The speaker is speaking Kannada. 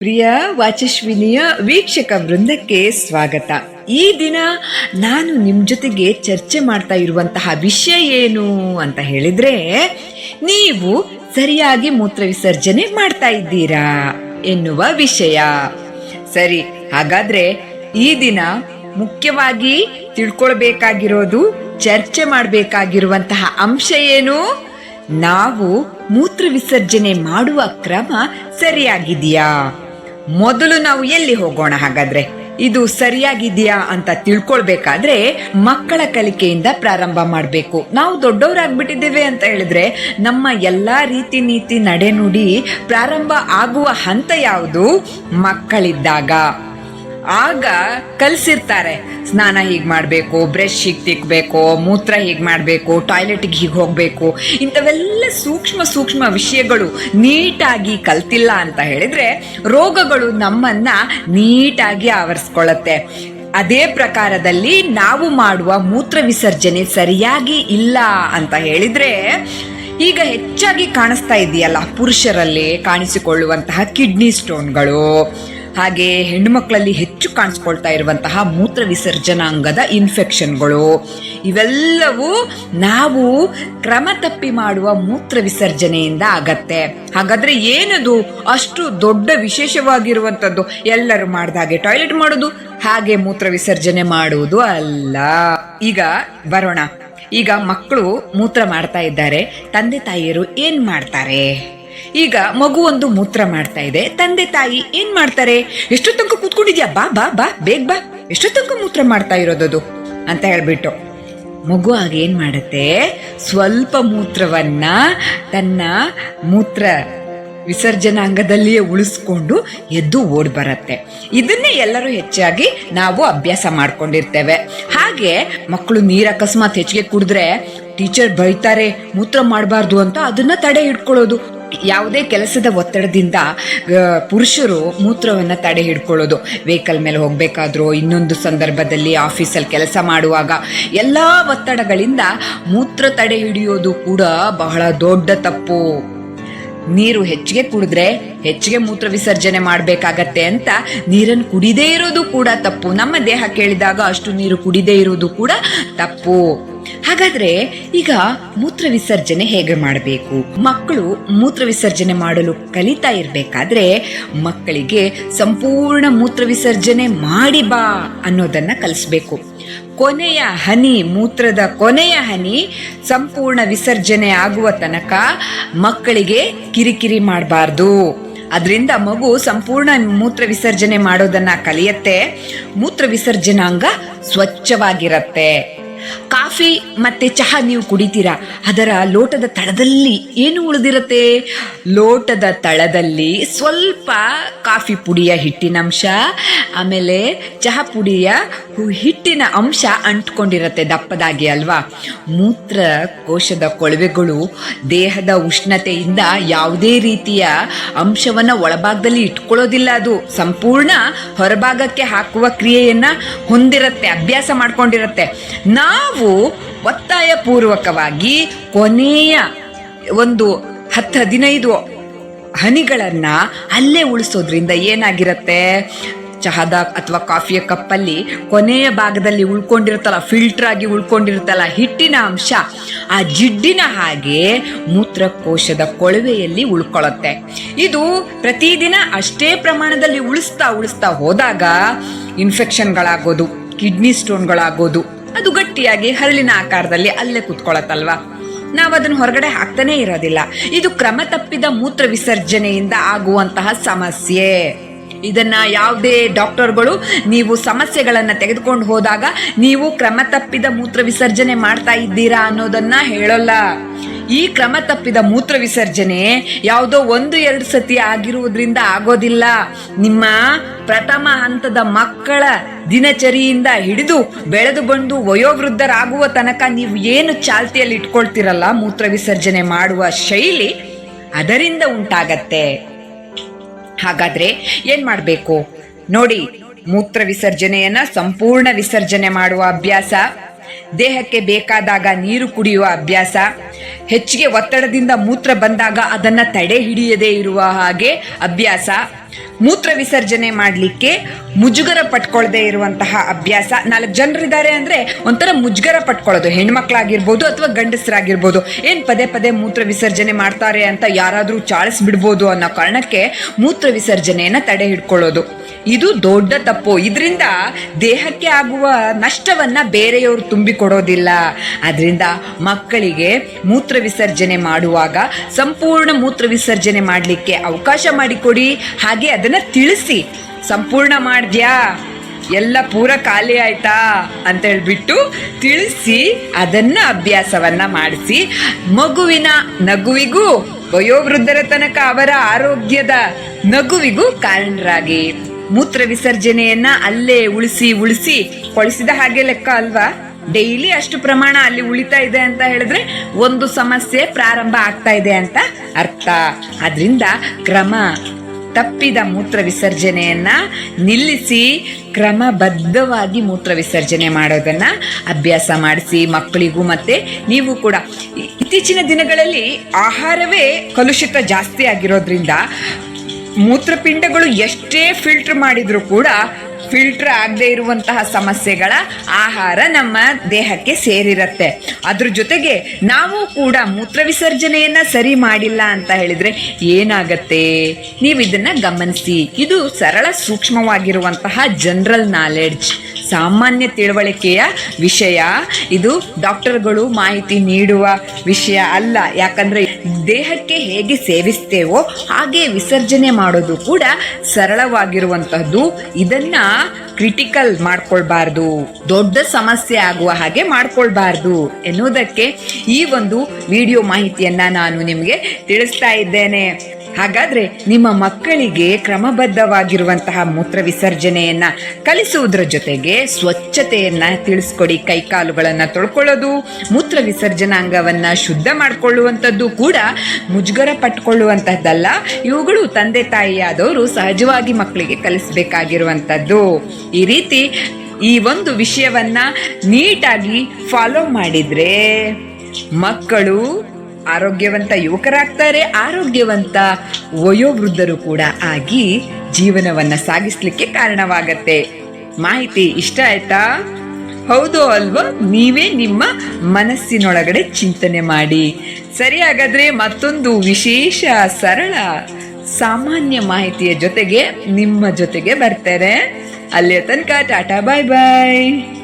ಪ್ರಿಯ ವಾಚಸ್ವಿನಿಯ ವೀಕ್ಷಕ ವೃಂದಕ್ಕೆ ಸ್ವಾಗತ. ಈ ದಿನ ನಾನು ನಿಮ್ಮ ಜೊತೆಗೆ ಚರ್ಚೆ ಮಾಡ್ತಾ ಇರುವಂತಹ ವಿಷಯ ಏನು ಅಂತ ಹೇಳಿದ್ರೆ, ನೀವು ಸರಿಯಾಗಿ ಮೂತ್ರ ವಿಸರ್ಜನೆ ಮಾಡ್ತಾ ಇದ್ದೀರಾ ಎನ್ನುವ ವಿಷಯ. ಸರಿ, ಹಾಗಾದ್ರೆ ಈ ದಿನ ಮುಖ್ಯವಾಗಿ ತಿಳ್ಕೊಳ್ಬೇಕಾಗಿರೋದು, ಚರ್ಚೆ ಮಾಡಬೇಕಾಗಿರುವಂತಹ ಅಂಶ ಏನು? ನಾವು ಮೂತ್ರ ವಿಸರ್ಜನೆ ಮಾಡುವ ಕ್ರಮ ಸರಿಯಾಗಿದೆಯಾ? ಮೊದಲು ನಾವು ಎಲ್ಲಿ ಹೋಗೋಣ ಹಾಗಾದ್ರೆ? ಇದು ಸರಿಯಾಗಿದೆಯಾ ಅಂತ ತಿಳ್ಕೊಳ್ಬೇಕಾದ್ರೆ ಮಕ್ಕಳ ಕಲಿಕೆಯಿಂದ ಪ್ರಾರಂಭ ಮಾಡಬೇಕು. ನಾವು ದೊಡ್ಡವರಾಗ್ಬಿಟ್ಟಿದ್ದೇವೆ ಅಂತ ಹೇಳಿದ್ರೆ ನಮ್ಮ ಎಲ್ಲ ರೀತಿ ನೀತಿ ನಡೆನುಡಿ ಪ್ರಾರಂಭ ಆಗುವ ಹಂತ ಯಾವುದು? ಮಕ್ಕಳಿದ್ದಾಗ. ಆಗ ಕಲ್ಸಿರ್ತಾರೆ. ಸ್ನಾನ ಹೀಗೆ ಮಾಡಬೇಕು, ಬ್ರಷ್ ಹೀಗೆ ತಿಕ್ಬೇಕು, ಮೂತ್ರ ಹೀಗೆ ಮಾಡಬೇಕು, ಟಾಯ್ಲೆಟ್ಗೆ ಹೀಗೆ ಹೋಗಬೇಕು. ಇಂಥವೆಲ್ಲ ಸೂಕ್ಷ್ಮ ಸೂಕ್ಷ್ಮ ವಿಷಯಗಳು ನೀಟಾಗಿ ಕಲ್ತಿಲ್ಲ ಅಂತ ಹೇಳಿದ್ರೆ ರೋಗಗಳು ನಮ್ಮನ್ನ ನೀಟಾಗಿ ಆವರಿಸ್ಕೊಳ್ಳುತ್ತೆ ಅದೇ ಪ್ರಕಾರದಲ್ಲಿ ನಾವು ಮಾಡುವ ಮೂತ್ರ ವಿಸರ್ಜನೆ ಸರಿಯಾಗಿ ಇಲ್ಲ ಅಂತ ಹೇಳಿದ್ರೆ ಈಗ ಹೆಚ್ಚಾಗಿ ಕಾಣಿಸ್ತಾ ಇದೆಯಲ್ಲ, ಪುರುಷರಲ್ಲಿ ಕಾಣಿಸಿಕೊಳ್ಳುವಂತಹ ಕಿಡ್ನಿ ಸ್ಟೋನ್ಗಳು. ಹಾಗೆ ಹೆಣ್ಣುಮಕ್ಕಳಲ್ಲಿ ಹೆಚ್ಚು ಕಾಣಿಸ್ಕೊಳ್ತಾ ಇರುವಂತಹ ಮೂತ್ರ ವಿಸರ್ಜನಾಂಗದ ಇನ್ಫೆಕ್ಷನ್ಗಳು. ಇವೆಲ್ಲವೂ ನಾವು ಕ್ರಮ ತಪ್ಪಿ ಮಾಡುವ ಮೂತ್ರ ವಿಸರ್ಜನೆಯಿಂದ ಆಗತ್ತೆ. ಹಾಗಾದ್ರೆ ಏನದು? ಅಷ್ಟು ದೊಡ್ಡ ವಿಶೇಷವಾಗಿರುವಂತದ್ದು ಎಲ್ಲರೂ ಮಾಡಿದ ಮಾಡ್ದಾಗೆ ಟಾಯ್ಲೆಟ್ ಮಾಡೋದು, ಹಾಗೆ ಮೂತ್ರ ವಿಸರ್ಜನೆ ಮಾಡುವುದು ಅಲ್ಲ. ಈಗ ಬರೋಣ. ಈಗ ಮಕ್ಕಳು ಮೂತ್ರ ಮಾಡ್ತಾ ಇದ್ದಾರೆ, ತಂದೆ ತಾಯಿಯರು ಏನ್ ಮಾಡ್ತಾರೆ? ಈಗ ಮಗು ಒಂದು ಮೂತ್ರ ಮಾಡ್ತಾ ಇದೆ. ತಂದೆ ತಾಯಿ ಏನ್ ಮಾಡ್ತಾರೆ? ಎಷ್ಟು ತನಕ ಕೂತ್ಕೊಂಡಿದ್ಯಾ? ಬಾ ಬಾ ಬಾ, ಬೇಗ ಬಾ. ಎಷ್ಟು ತನಕ ಮೂತ್ರ ಮಾಡ್ತಾ ಇರೋದದು? ಅಂತ ಹೇಳ್ಬಿಟ್ಟು ಮಗು ಆಗ ಏನ್ ಮಾಡುತ್ತೆ? ಸ್ವಲ್ಪ ಮೂತ್ರವನ್ನ ತನ್ನ ಮೂತ್ರ ವಿಸರ್ಜನಾಂಗದಲ್ಲಿಯೇ ಉಳಿಸ್ಕೊಂಡು ಎದ್ದು ಓಡ್ ಬರತ್ತೆ. ಇದನ್ನೇ ಎಲ್ಲರೂ ಹೆಚ್ಚಾಗಿ ನಾವು ಅಭ್ಯಾಸ ಮಾಡ್ಕೊಂಡಿರ್ತೇವೆ. ಹಾಗೆ ಮಕ್ಕಳು ನೀರು ಅಕಸ್ಮಾತ್ ಹೆಚ್ಚಿಗೆ ಕುಡಿದ್ರೆ ಟೀಚರ್ ಬೈತಾರೆ, ಮೂತ್ರ ಮಾಡಬಾರ್ದು ಅಂತ ಅದನ್ನ ತಡೆ ಹಿಡ್ಕೊಳ್ಳೋದು. ಯಾವುದೇ ಕೆಲಸದ ಒತ್ತಡದಿಂದ ಪುರುಷರು ಮೂತ್ರವನ್ನು ತಡೆ ಹಿಡ್ಕೊಳ್ಳೋದು. ವೆಹಿಕಲ್ ಮೇಲೆ ಹೋಗಬೇಕಾದ್ರೂ, ಇನ್ನೊಂದು ಸಂದರ್ಭದಲ್ಲಿ ಆಫೀಸಲ್ಲಿ ಕೆಲಸ ಮಾಡುವಾಗ ಎಲ್ಲ ಒತ್ತಡಗಳಿಂದ ಮೂತ್ರ ತಡೆ ಹಿಡಿಯೋದು ಕೂಡ ಬಹಳ ದೊಡ್ಡ ತಪ್ಪು. ನೀರು ಹೆಚ್ಚಿಗೆ ಕುಡಿದ್ರೆ ಹೆಚ್ಚಿಗೆ ಮೂತ್ರ ವಿಸರ್ಜನೆ ಮಾಡಬೇಕಾಗತ್ತೆ ಅಂತ ನೀರನ್ನು ಕುಡಿದೇ ಇರೋದು ಕೂಡ ತಪ್ಪು. ನಮ್ಮ ದೇಹ ಕೇಳಿದಾಗ ಅಷ್ಟು ನೀರು ಕುಡಿದೇ ಇರೋದು ಕೂಡ ತಪ್ಪು. ಹಾಗಾದ್ರೆ ಈಗ ಮೂತ್ರ ವಿಸರ್ಜನೆ ಹೇಗೆ ಮಾಡಬೇಕು? ಮಕ್ಕಳು ಮೂತ್ರ ವಿಸರ್ಜನೆ ಮಾಡಲು ಕಲಿತಾ ಇರಬೇಕಾದ್ರೆ ಮಕ್ಕಳಿಗೆ ಸಂಪೂರ್ಣ ಮೂತ್ರ ವಿಸರ್ಜನೆ ಮಾಡಿ ಬಾ ಅನ್ನೋದನ್ನ ಕಲಿಸ್ಬೇಕು. ಕೊನೆಯ ಹನಿ, ಮೂತ್ರದ ಕೊನೆಯ ಹನಿ ಸಂಪೂರ್ಣ ವಿಸರ್ಜನೆ ಆಗುವ ತನಕ ಮಕ್ಕಳಿಗೆ ಕಿರಿಕಿರಿ ಮಾಡಬಾರ್ದು. ಅದರಿಂದ ಮಗು ಸಂಪೂರ್ಣ ಮೂತ್ರ ವಿಸರ್ಜನೆ ಮಾಡೋದನ್ನ ಕಲಿಯತ್ತೆ. ಮೂತ್ರ ವಿಸರ್ಜನಾಂಗ ಸ್ವಚ್ಛವಾಗಿರತ್ತೆ. ಕಾಫಿ ಮತ್ತೆ ಚಹಾ ನೀವು ಕುಡಿತೀರಾ? ಅದರ ಲೋಟದ ತಳದಲ್ಲಿ ಏನು ಉಳಿದಿರುತ್ತೆ? ಲೋಟದ ತಳದಲ್ಲಿ ಸ್ವಲ್ಪ ಕಾಫಿ ಪುಡಿಯ ಹಿಟ್ಟಿನ ಅಂಶ, ಆಮೇಲೆ ಚಹಾ ಪುಡಿಯ ಹಿಟ್ಟಿನ ಅಂಶ ಅಂಟ್ಕೊಂಡಿರತ್ತೆ ದಪ್ಪದಾಗಿ ಅಲ್ವಾ? ಮೂತ್ರ ಕೋಶದ ಕೊಳವೆಗಳು ದೇಹದ ಉಷ್ಣತೆಯಿಂದ ಯಾವುದೇ ರೀತಿಯ ಅಂಶವನ್ನು ಒಳಭಾಗದಲ್ಲಿ ಇಟ್ಕೊಳ್ಳೋದಿಲ್ಲ ಅದು. ಸಂಪೂರ್ಣ ಹೊರಭಾಗಕ್ಕೆ ಹಾಕುವ ಕ್ರಿಯೆಯನ್ನು ಹೊಂದಿರತ್ತೆ, ಅಭ್ಯಾಸ ಮಾಡ್ಕೊಂಡಿರತ್ತೆ. ನಾವು ಒತ್ತಾಯ ಪೂರ್ವಕವಾಗಿ ಕೊನೆಯ ಒಂದು ಹತ್ತು ಹದಿನೈದು ಹನಿಗಳನ್ನ ಅಲ್ಲೇ ಉಳಿಸೋದ್ರಿಂದ ಏನಾಗಿರತ್ತೆ? ಚಹಾದ ಅಥವಾ ಕಾಫಿಯ ಕಪ್ಪಲ್ಲಿ ಕೊನೆಯ ಭಾಗದಲ್ಲಿ ಉಳ್ಕೊಂಡಿರುತ್ತಲ್ಲ ಫಿಲ್ಟರ್ ಆಗಿ ಉಳ್ಕೊಂಡಿರುತ್ತಲ್ಲ ಹಿಟ್ಟಿನ ಅಂಶ, ಆ ಜಿಡ್ಡಿನ ಹಾಗೆ ಮೂತ್ರಕೋಶದ ಕೊಳವೆಯಲ್ಲಿ ಉಳ್ಕೊಳ್ಳುತ್ತೆ. ಇದು ಪ್ರತಿದಿನ ಅಷ್ಟೇ ಪ್ರಮಾಣದಲ್ಲಿ ಉಳಿಸ್ತಾ ಉಳಿಸ್ತಾ ಹೋದಾಗ ಇನ್ಫೆಕ್ಷನ್ಗಳಾಗೋದು ಕಿಡ್ನಿ ಸ್ಟೋನ್ಗಳಾಗೋದು ಅದು ಗಟ್ಟಿಯಾಗಿ ಹರಳಿನ ಆಕಾರದಲ್ಲಿ ಅಲ್ಲೇ ಕುತ್ಕೊಳತ್ತಲ್ವಾ? ನಾವು ಅದನ್ನು ಹೊರಗಡೆ ಹಾಕ್ತಾನೆ ಇರೋದಿಲ್ಲ. ಇದು ಕ್ರಮ ತಪ್ಪಿದ ಮೂತ್ರ ವಿಸರ್ಜನೆಯಿಂದ ಆಗುವಂತಹ ಸಮಸ್ಯೆ. ಇದನ್ನ ಯಾವುದೇ ಡಾಕ್ಟರ್ಗಳು ನೀವು ಸಮಸ್ಯೆಗಳನ್ನು ತೆಗೆದುಕೊಂಡು ಹೋದಾಗ ನೀವು ಕ್ರಮ ತಪ್ಪಿದ ಮೂತ್ರ ವಿಸರ್ಜನೆ ಮಾಡ್ತಾ ಇದ್ದೀರಾ ಅನ್ನೋದನ್ನ ಹೇಳೋಲ್ಲ. ಈ ಕ್ರಮ ತಪ್ಪಿದ ಮೂತ್ರ ವಿಸರ್ಜನೆ ಯಾವುದೋ ಒಂದು ಎರಡು ಸತಿ ಆಗಿರುವುದರಿಂದ ಆಗೋದಿಲ್ಲ. ನಿಮ್ಮ ಪ್ರಥಮ ಹಂತದ ಮಕ್ಕಳ ದಿನಚರಿಯಿಂದ ಹಿಡಿದು ಬೆಳೆದು ಬಂದು ವಯೋವೃದ್ಧರಾಗುವ ತನಕ ನೀವು ಏನು ಚಾಲ್ತಿಯಲ್ಲಿ ಇಟ್ಕೊಳ್ತಿರಲ್ಲ ಮೂತ್ರ ವಿಸರ್ಜನೆ ಮಾಡುವ ಶೈಲಿ ಅದರಿಂದ ಉಂಟಾಗತ್ತೆ. ಹಾಗಾದ್ರೆ ಏನ್ ಮಾಡಬೇಕು? ನೋಡಿ, ಮೂತ್ರ ವಿಸರ್ಜನೆಯನ್ನ ಸಂಪೂರ್ಣ ವಿಸರ್ಜನೆ ಮಾಡುವ ಅಭ್ಯಾಸ, ದೇಹಕ್ಕೆ ಬೇಕಾದಾಗ ನೀರು ಕುಡಿಯುವ ಅಭ್ಯಾಸ, ಹೆಚ್ಚಿಗೆ ಒತ್ತಡದಿಂದ ಮೂತ್ರ ಬಂದಾಗ ಅದನ್ನ ತಡೆ ಹಿಡಿಯದೇ ಇರುವ ಹಾಗೆ ಅಭ್ಯಾಸ. ಮೂತ್ರ ವಿಸರ್ಜನೆ ಮಾಡಲಿಕ್ಕೆ ಮುಜುಗರ ಪಟ್ಕೊಳ್ಳದೆ ಇರುವಂತಹ ಅಭ್ಯಾಸ. ನಾಲ್ಕು ಜನರಿದ್ದಾರೆ ಅಂದ್ರೆ ಒಂಥರ ಮುಜುಗರ ಪಟ್ಕೊಳ್ಳೋದು ಹೆಣ್ಮಕ್ಳಾಗಿರ್ಬೋದು ಅಥವಾ ಗಂಡಸರಾಗಿರ್ಬೋದು. ಏನ್ ಪದೇ ಪದೇ ಮೂತ್ರ ವಿಸರ್ಜನೆ ಮಾಡ್ತಾರೆ ಅಂತ ಯಾರಾದರೂ ಚಾಳಿಸ್ಬಿಡ್ಬೋದು ಅನ್ನೋ ಕಾರಣಕ್ಕೆ ಮೂತ್ರ ವಿಸರ್ಜನೆಯನ್ನ ತಡೆ ಹಿಡ್ಕೊಳ್ಳೋದು. ಇದು ದೊಡ್ಡ ತಪ್ಪು. ಇದರಿಂದ ದೇಹಕ್ಕೆ ಆಗುವ ನಷ್ಟವನ್ನ ಬೇರೆಯವರು ತುಂಬಿಕೊಡೋದಿಲ್ಲ. ಅದರಿಂದ ಮಕ್ಕಳಿಗೆ ಮೂತ್ರ ವಿಸರ್ಜನೆ ಮಾಡುವಾಗ ಸಂಪೂರ್ಣ ಮೂತ್ರ ವಿಸರ್ಜನೆ ಮಾಡಲಿಕ್ಕೆ ಅವಕಾಶ ಮಾಡಿಕೊಡಿ. ಹಾಗೆ ಅದನ್ನ ತಿಳಿಸಿ. ಸಂಪೂರ್ಣ ಮಾಡಿದ್ಯಾ? ಎಲ್ಲ ಪೂರ ಖಾಲಿ ಆಯ್ತಾ? ಅಂತ ಹೇಳ್ಬಿಟ್ಟು ತಿಳಿಸಿ ಅದನ್ನ ಅಭ್ಯಾಸವನ್ನ ಮಾಡಿಸಿ. ಮಗುವಿನ ನಗುವಿಗೂ ವಯೋವೃದ್ಧರ ತನಕ ಅವರ ಆರೋಗ್ಯದ ನಗುವಿಗೂ ಕಾರಣರಾಗಿ. ಮೂತ್ರ ವಿಸರ್ಜನೆಯನ್ನ ಅಲ್ಲೇ ಉಳಿಸಿ ಉಳಿಸಿ ಕೊಳಿಸಿದ ಹಾಗೆ ಲೆಕ್ಕ ಅಲ್ವಾ? ಡೈಲಿ ಅಷ್ಟು ಪ್ರಮಾಣ ಅಲ್ಲಿ ಉಳಿತಾ ಇದೆ ಅಂತ ಹೇಳಿದ್ರೆ ಒಂದು ಸಮಸ್ಯೆ ಪ್ರಾರಂಭ ಆಗ್ತಾ ಇದೆ ಅಂತ ಅರ್ಥ. ಅದರಿಂದ ಕ್ರಮ ತಪ್ಪಿದ ಮೂತ್ರ ವಿಸರ್ಜನೆಯನ್ನ ನಿಲ್ಲಿಸಿ ಕ್ರಮಬದ್ಧವಾಗಿ ಮೂತ್ರ ವಿಸರ್ಜನೆ ಮಾಡೋದನ್ನ ಅಭ್ಯಾಸ ಮಾಡಿಸಿ ಮಕ್ಕಳಿಗೂ ಮತ್ತೆ ನೀವು ಕೂಡ. ಇತ್ತೀಚಿನ ದಿನಗಳಲ್ಲಿ ಆಹಾರವೇ ಕಲುಷಿತ ಜಾಸ್ತಿ ಆಗಿರೋದ್ರಿಂದ ಮೂತ್ರಪಿಂಡಗಳು ಎಷ್ಟೇ ಫಿಲ್ಟರ್ ಮಾಡಿದರೂ ಕೂಡ ಫಿಲ್ಟರ್ ಆಗದೆ ಇರುವಂತಹ ಸಮಸ್ಯೆಗಳ ಆಹಾರ ನಮ್ಮ ದೇಹಕ್ಕೆ ಸೇರಿರುತ್ತೆ. ಅದ್ರ ಜೊತೆಗೆ ನಾವು ಕೂಡ ಮೂತ್ರ ವಿಸರ್ಜನೆಯನ್ನ ಸರಿ ಮಾಡಿಲ್ಲ ಅಂತ ಹೇಳಿದ್ರೆ ಏನಾಗತ್ತೆ? ನೀವು ಇದನ್ನ ಗಮನಿಸಿ. ಇದು ಸರಳ ಸೂಕ್ಷ್ಮವಾಗಿರುವಂತಹ ಜನರಲ್ ನಾಲೆಡ್ಜ್ ಸಾಮಾನ್ಯ ತಿಳುವಳಿಕೆಯ ವಿಷಯ. ಇದು ಡಾಕ್ಟರ್ಗಳು ಮಾಹಿತಿ ನೀಡುವ ವಿಷಯ ಅಲ್ಲ. ಯಾಕಂದ್ರೆ ದೇಹಕ್ಕೆ ಹೇಗೆ ಸೇವಿಸ್ತೇವೋ ಹಾಗೆ ವಿಸರ್ಜನೆ ಮಾಡೋದು ಕೂಡ ಸರಳವಾಗಿರುವಂತಹದ್ದು. ಇದನ್ನ ಕ್ರಿಟಿಕಲ್ ಮಾಡ್ಕೊಳ್ಬಾರ್ದು. ದೊಡ್ಡ ಸಮಸ್ಯೆ ಆಗುವ ಹಾಗೆ ಮಾಡ್ಕೊಳ್ಬಾರ್ದು ಎನ್ನುವುದಕ್ಕೆ ಈ ಒಂದು ವಿಡಿಯೋ ಮಾಹಿತಿಯನ್ನ ನಾನು ನಿಮಗೆ ತಿಳಿಸ್ತಾ ಇದ್ದೇನೆ. ಹಾಗಾದ್ರೆ ನಿಮ್ಮ ಮಕ್ಕಳಿಗೆ ಕ್ರಮಬದ್ಧವಾಗಿರುವಂತಹ ಮೂತ್ರ ವಿಸರ್ಜನೆಯನ್ನ ಕಲಿಸುವುದರ ಜೊತೆಗೆ ಸ್ವಚ್ಛತೆಯನ್ನ ತಿಳಿಸ್ಕೊಡಿ, ಕೈಕಾಲುಗಳನ್ನ ತೊಳ್ಕೊಳ್ಳೋದು, ಮೂತ್ರ ವಿಸರ್ಜನಾಂಗವನ್ನ ಶುದ್ಧ ಮಾಡಿಕೊಳ್ಳುವಂಥದ್ದು ಕೂಡ ಮುಜುಗರ ಪಟ್ಕೊಳ್ಳುವಂತಹದ್ದಲ್ಲ, ಇವುಗಳು ತಂದೆ ತಾಯಿಯಾದವರು ಸಹಜವಾಗಿ ಮಕ್ಕಳಿಗೆ ಕಲಿಸಬೇಕಾಗಿರುವಂಥದ್ದು. ಈ ರೀತಿ ಈ ಒಂದು ವಿಷಯವನ್ನ ನೀಟಾಗಿ ಫಾಲೋ ಮಾಡಿದ್ರೆ ಮಕ್ಕಳು ಆರೋಗ್ಯವಂತ ಯುವಕರಾಗ್ತಾರೆ, ಆರೋಗ್ಯವಂತ ವಯೋವೃದ್ಧರು ಕೂಡ ಆಗಿ ಜೀವನವನ್ನ ಸಾಗಿಸ್ಲಿಕ್ಕೆ ಕಾರಣವಾಗತ್ತೆ. ಮಾಹಿತಿ ಇಷ್ಟ ಆಯ್ತಾ? ಹೌದು ಅಲ್ವಾ? ನೀವೇ ನಿಮ್ಮ ಮನಸ್ಸಿನೊಳಗಡೆ ಚಿಂತನೆ ಮಾಡಿ. ಸರಿ ಹಾಗಾದ್ರೆ ಮತ್ತೊಂದು ವಿಶೇಷ, ಸರಳ, ಸಾಮಾನ್ಯ ಮಾಹಿತಿಯ ಜೊತೆಗೆ ನಿಮ್ಮ ಜೊತೆಗೆ ಬರ್ತಾರೆ. ಅಲ್ಲಿಯ ತನಕ ಟಾಟಾ, ಬಾಯ್ ಬಾಯ್.